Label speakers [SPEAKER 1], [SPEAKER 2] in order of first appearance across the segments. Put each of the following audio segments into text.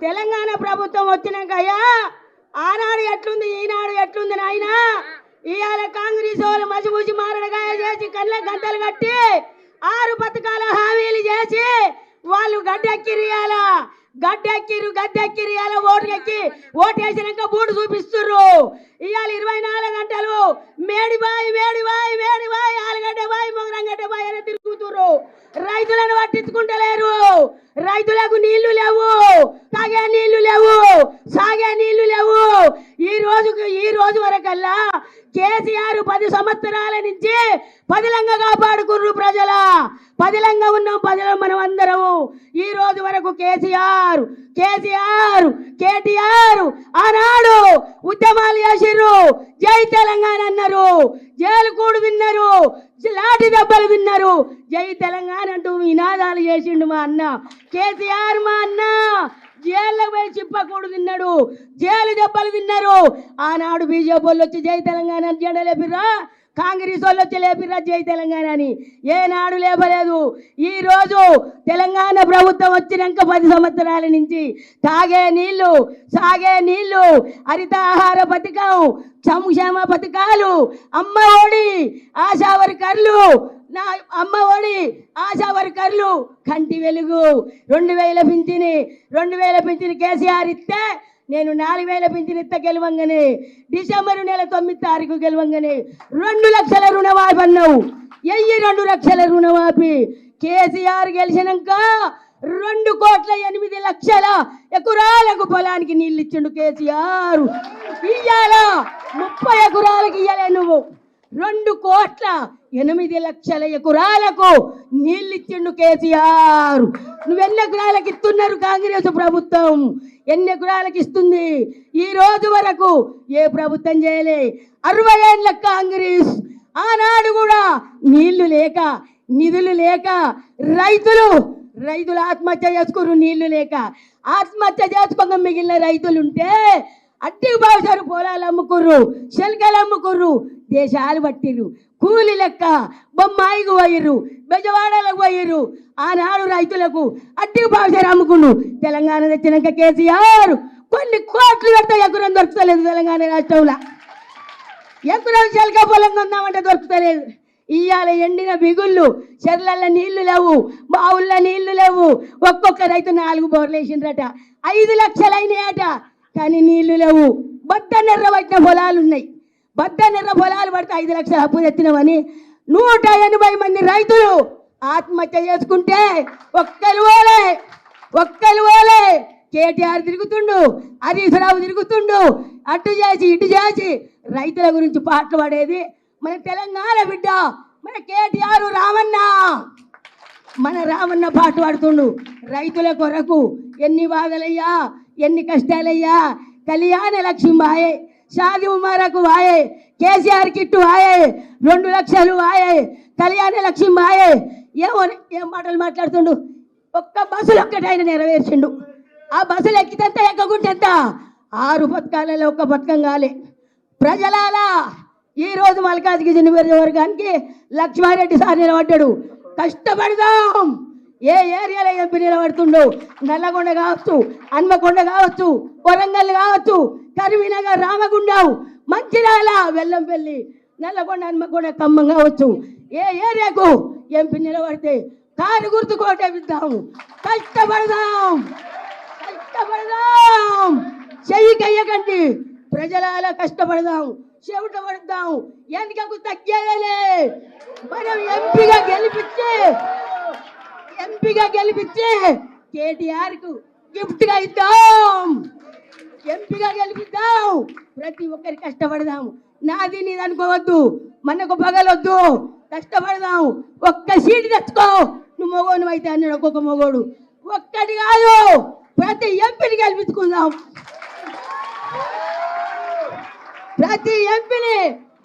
[SPEAKER 1] తెలంగాణ ప్రభుత్వం వచ్చినాక అయ్యా ఆనాడు ఎట్లుంది ఈనాడు ఎట్లుంది నాయన? ఇవాళ కాంగ్రెస్ వాళ్ళు మసిపూసి మారడగా చేసి కళ్ళ గంటలు కట్టి ఆరు పథకాల హామీలు చేసి వాళ్ళు గడ్డెక్కిరియాల గడ్డెక్కిరు గద్దెక్కిరియాల ఓటు ఎక్కి ఓటు వేసినాక బూడు చూపిస్తుర్రు. ఇవాళ ఇరవై నాలుగు గంటలు మేడిబాయి మేడిబాయి మేడిబాయి ఆలుగడ్డ బాయి మొగరంగడ్డ బాయి అని తిరుగుతుర్రు. రైతులను పట్టించుకుంటలేరు. రైతులకు నీళ్ళు లేవు తాగే నీళ్ళు లేవు సాగే నీళ్ళు లేవు ఈ రోజుకు ఈ రోజు వరకల్లా కేసీఆర్ పది సంవత్సరాల నుంచి పదిలంగా కాపాడుకుర్రు ప్రజల. పదిలంగా ఉన్నాం పదిలం మనం అందరము ఈ రోజు వరకు కేసీఆర్ కేసీఆర్ కేటీఆర్ ఆనాడు ఉద్యమాలు చేసిర్రు. జై తెలంగాణ అన్నారు. జైలుకూడు విన్నారు. లాటి దెబ్బలు విన్నారు. జై తెలంగాణ అంటూ నినాదాలు చేసిండు మా అన్న. కేసీఆర్ మా అన్న. జైల్లో పోయి చిప్పకూడు తిన్నాడు. జైలు దెబ్బలు తిన్నారు. ఆనాడు బీజేపీ వాళ్ళు వచ్చి జై తెలంగాణ అని జెండా లేపిర్రా? కాంగ్రెస్ వాళ్ళు వచ్చి లేపిర్రా జై తెలంగాణ అని? ఏనాడు లేపలేదు. ఈ రోజు తెలంగాణ ప్రభుత్వం వచ్చినాక పది సంవత్సరాల నుంచి తాగే నీళ్ళు సాగే నీళ్ళు హరితాహార పథకం సంక్షేమ పథకాలు అమ్మ ఒడి ఆశా నా అమ్మ ఒడి ఆశా వర్కర్లు కంటి వెలుగు. రెండు వేల పింఛని రెండు వేల పింఛని కేసీఆర్ ఇస్తే నేను నాలుగు వేల పింఛన్ ఇత్త గెలవంగని. డిసెంబర్ నెల తొమ్మిది తారీఖు గెలవంగని. రెండు లక్షల రుణమాఫీ అన్నావు. ఎయ్యి రెండు లక్షల రుణమాఫీ. కేసీఆర్ గెలిచినాక రెండు కోట్ల ఎనిమిది లక్షల ఎకరాలకు పొలానికి నీళ్ళు ఇచ్చిండు కేసీఆర్. ఇయ్యాల ముప్పై ఎకరాలకు ఇయ్యలే నువ్వు. రెండు కోట్ల ఎనిమిది లక్షల ఎకరాలకు నీళ్ళు ఇచ్చిండు కేసీఆర్. నువ్వు ఎన్ని ఎకరాలకు ఇస్తున్నారు కాంగ్రెస్ ప్రభుత్వం? ఎన్ని ఎకరాలకు ఇస్తుంది? ఈ రోజు వరకు ఏ ప్రభుత్వం చేయలే. అరవై ఏళ్ళ కాంగ్రెస్. ఆనాడు కూడా నీళ్ళు లేక నిధులు లేక రైతులు రైతులు ఆత్మహత్య చేసుకురు నీళ్ళు లేక. ఆత్మహత్య చేసుకోక మిగిలిన రైతులుంటే అట్టి బావుసారు పొలాలు అమ్ముకుర్రు శల్కలు అమ్ముకుర్రు దేశాలు పట్టిర్రు. కూలి లెక్క బొమ్మాయికి పోయిర్రు. బెజవాడలకు పోయిర్రు. ఆనాడు రైతులకు అట్టి బావుసారు అమ్ముకున్నారు తెలంగాణ తెచ్చినాక కేసీఆర్ కొన్ని కోట్లు పెడితే ఎకరం దొరుకుతలేదు తెలంగాణ రాష్ట్రంలో. ఎకరం చెలక పొలం కొందామంటే దొరుకుతలేదు. ఇవాళ ఎండిన బిగుళ్ళు చెర్లల్లో నీళ్ళు లేవు బావుల్లో నీళ్ళు లేవు. ఒక్కొక్క రైతు నాలుగు బోర్లు వేసిండ్రట. ఐదు లక్షలైనాయట. కానీ నీళ్ళు లేవు. బొట్ట నెర్ర పట్టిన పొలాలు ఉన్నాయి బద్ద నెర్ర పొలాలు పడితే ఐదు లక్షలు అప్పు తెచ్చినవని నూట ఎనభై మంది రైతులు ఆత్మహత్య చేసుకుంటే ఒక్కరు ఓలే ఒక్కరు ఓలే కేటీఆర్ తిరుగుతుండు హరీశ్రావు తిరుగుతుండు. అటు చేసి ఇటు చేసి రైతుల గురించి పాటలు పడేది మన తెలంగాణ బిడ్డ మన కేటీఆర్ రామన్న. మన రామన్న పాట పాడుతుండు. రైతుల కొరకు ఎన్ని బాధలయ్యా ఎన్ని కష్టాలయ్యా. కళ్యాణ లక్ష్మీబాయే షాది ఉమారకు వాయే కేసీఆర్ కిట్టు వాయే రెండు లక్షలు వాయే కళ్యాణ లక్ష్మి వాయే. ఏమో ఏం మాటలు మాట్లాడుతుండు? ఒక్క బస్సులు ఒక్కటైనా నెరవేర్చిండు. ఆ బస్సులు ఎక్కితెంత ఎక్కకుంటెంత ఆరు పథకాలలో ఒక్క పథకం కాలే. ప్రజలాలా ఈ రోజు మల్కాజ్గిరి వర్గానికి లక్ష్మారెడ్డి సార్ నిలబడ్డాడు. కష్టపడదాం. ఏ ఏరియాలో ఎంపీ నిలబడుతుండో? నల్లగొండ కావచ్చు హన్మకొండ కావచ్చు వరంగల్ కావచ్చు కరీంనగర్ రామగుండం మంచిర్యాల వెల్లంపల్లి నల్లగొండ హన్మకొండ ఖమ్మం కావచ్చు. ఏ ఏరియాకు ఎంపీ నిలబడితే కారు గుర్తు కోటేపిద్దాం కష్టపడదాం. కష్టపడదాం. చెయ్యి కయ్యకండి అలా కష్టపడదాం. చెవిట పడదాం. ఎందుకు తగ్గేదలే మనం ఎంపీగా గెలిపించి ఎంపీగా గెలిపించి కేటీఆర్కు గిఫ్ట్గా ఇద్దాం. ఎంపీగా గెలిపిద్దాం. ప్రతి ఒక్కరి కష్టపడదాం. నాది నీది అనుకోవద్దు. మనకు పగలొద్దు. కష్టపడదాం. ఒక్క సీటు తెచ్చుకో. నువ్వు మొగోను అయితే అన్నాడు ఒక్కొక్క మొగోడు ఒక్కటి కాదు. ప్రతి ఎంపీని గెలిపించుకుందాం. ప్రతి ఎంపీని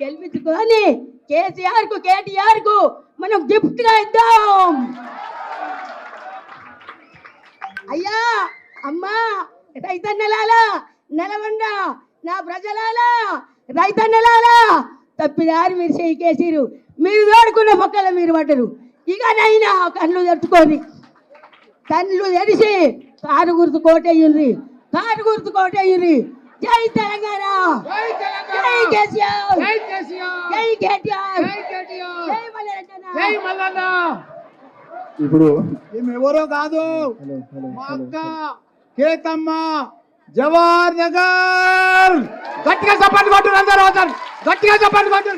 [SPEAKER 1] గెలిపించుకొని కేసీఆర్కు కేటీఆర్కు మనం గిఫ్ట్గా ఇద్దాం. అయ్యా అమ్మా రైతన్నలాలా నెలవండ నా ప్రజలాలా రైతన్నలాలా తప్పిదారి మీరు చేయికేసిరు మీరు తోడుకున్న పక్కల మీరు పడ్డరు ఇక నైనా కళ్ళు తట్టుకొని. కళ్ళు తెరిచి కారు గుర్తు కోటయ్యింది కారు గుర్తు కోటయ్యింది జై తెలంగాణ.
[SPEAKER 2] జై తెలంగాణ.
[SPEAKER 1] జై కేసీఆర్.
[SPEAKER 2] జై కేసీఆర్.
[SPEAKER 1] జై కేటీఆర్.
[SPEAKER 2] జై కేటీఆర్.
[SPEAKER 1] జై మల్లన్న.
[SPEAKER 2] జై మల్లన్న.
[SPEAKER 3] ఇప్పుడు
[SPEAKER 2] ఎవరో కాదు. మా అక్క. కేతమ్మ జవహర్ నగర్. గట్టిగా చెప్పండి కొట్టు అందరూ అవుతారు గట్టిగా చెప్పండి కొట్టు.